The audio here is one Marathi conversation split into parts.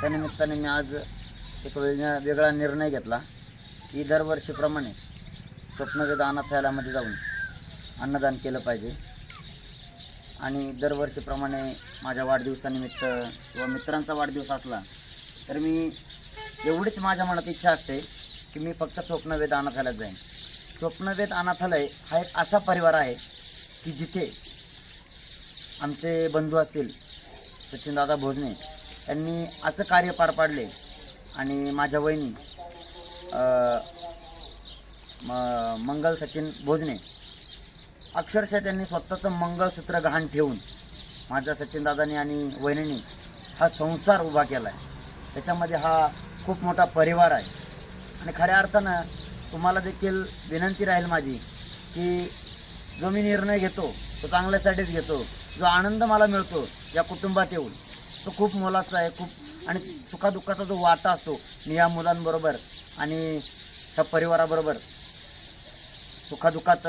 त्यानिमित्ताने मी आज एक वेगळा वेगळा निर्णय घेतला की दरवर्षीप्रमाणे स्वप्नवेद अनाथालयामध्ये जाऊन अन्नदान केलं पाहिजे. आणि दरवर्षीप्रमाणे माझ्या वाढदिवसानिमित्त किंवा मित्रांचा वाढदिवस असला तर मी एवढीच माझ्या मनात इच्छा असते की मी फक्त स्वप्नवेध अनाथालयात जाईन. स्वप्नवेद अनाथालय हा एक असा परिवार आहे की जिथे आमचे बंधू असतील सचिनदादा भोजने यांनी असं कार्य पार पाडले. आणि माझ्या वहिनी म- मंगल सचिन भोजने अक्षरशः त्यांनी स्वतःचं मंगळसूत्र गहाण ठेवून माझ्या सचिनदादांनी आणि वहिनींनी हा संसार उभा केला आहे त्याच्यामध्ये हा खूप मोठा परिवार आहे. आणि खऱ्या अर्थानं तुम्हाला देखील विनंती राहील माझी की जो मी निर्णय घेतो तो चांगल्यासाठीच घेतो जो आनंद मला मिळतो या कुटुंबात येऊन. तो खूप मोलाचा आहे खूप आणि सुखादुःखाचा जो वाटा असतो मी या मुलांबरोबर आणि ह्या परिवाराबरोबर सुखादुःखात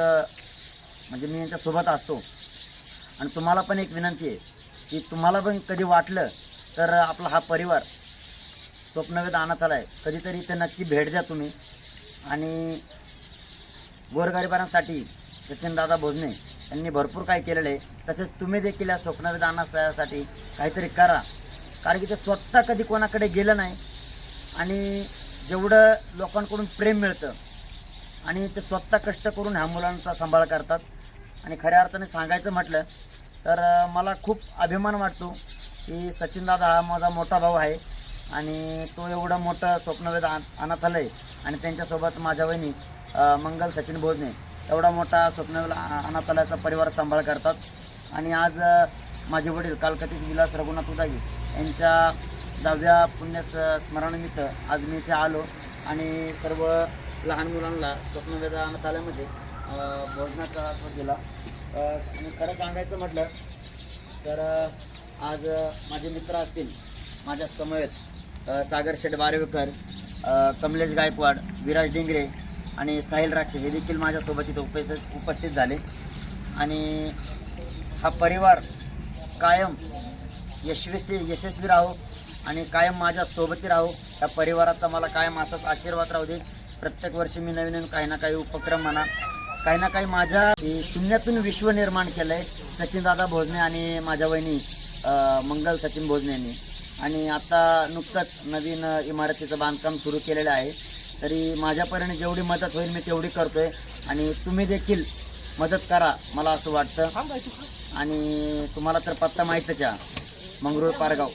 म्हणजे मी यांच्यासोबत असतो. आणि तुम्हाला पण एक विनंती आहे की तुम्हाला पण कधी वाटलं तर आपला हा परिवार स्वप्नवेद अनाथालय कधीतरी इथे नक्की भेट द्या तुम्ही. आणि गोरगरिबांसाठी सचिनदादा भोजने यांनी भरपूर काही केलेलं. आहे तसेच तुम्ही देखील या स्वप्नवेद काहीतरी करा. कारण की ते स्वतः कधी कोणाकडे गेलं नाही. आणि जेवढं लोकांकडून प्रेम मिळतं आणि ते स्वतः कष्ट करून ह्या मुलांचा सांभाळ करतात. आणि खऱ्या अर्थाने सांगायचं म्हटलं तर मला खूप अभिमान वाटतो की सचिनदादा हा माझा मोठा भाऊ आहे. आणि तो एवढं मोठं स्वप्नवेद आ अनाथालय आणि त्यांच्यासोबत माझ्या वहिनी मंगल सचिन भोजने एवढा मोठा स्वप्न अनाथालयाचा परिवार सांभाळ करतात. आणि आज माझे वडील कालकथित विलास रघुनाथ उदागी यांच्या दहाव्या पुण्य स्मरणानिमित्त आज मी इथे आलो आणि सर्व लहान मुलांना स्वप्नवेद अनाथालयामध्ये भोजनाचा आस्वाद दिला. आणि खरं सांगायचं म्हटलं तर आज माझे मित्र असतील माझ्या समवेत सागर शेठ बारेवकर कमलेश गायकवाड विराज डिंगरे आणि साहिल राक्षे हे देखील माझ्यासोबत इथं उपस्थित उपस्थित झाले. आणि हा परिवार कायम यशस्वी यशस्वी राहो आणि कायम माझ्या सोबती राहो. या परिवाराचा मला कायम असाच आशीर्वाद राहू दे. प्रत्येक वर्षी मी नवीन नवीन काही ना काही उपक्रम म्हणा काही ना काही माझ्या शून्यातून विश्व निर्माण केलं आहे सचिनदादा भोजने आणि माझ्या वहिनी मंगल सचिन भोजने यांनी आणि आता नुकतंच नवीन इमारतीचं बांधकाम सुरू केलेलं आहे. तरी माझ्यापर्यंत जेवढी मदत होईल मी तेवढी करतोय. आणि तुम्ही देखील मदत करा मला असं वाटतं. आणि तुम्हाला तर पत्ता माहीतच आहे. मंगरूळ पारगाव.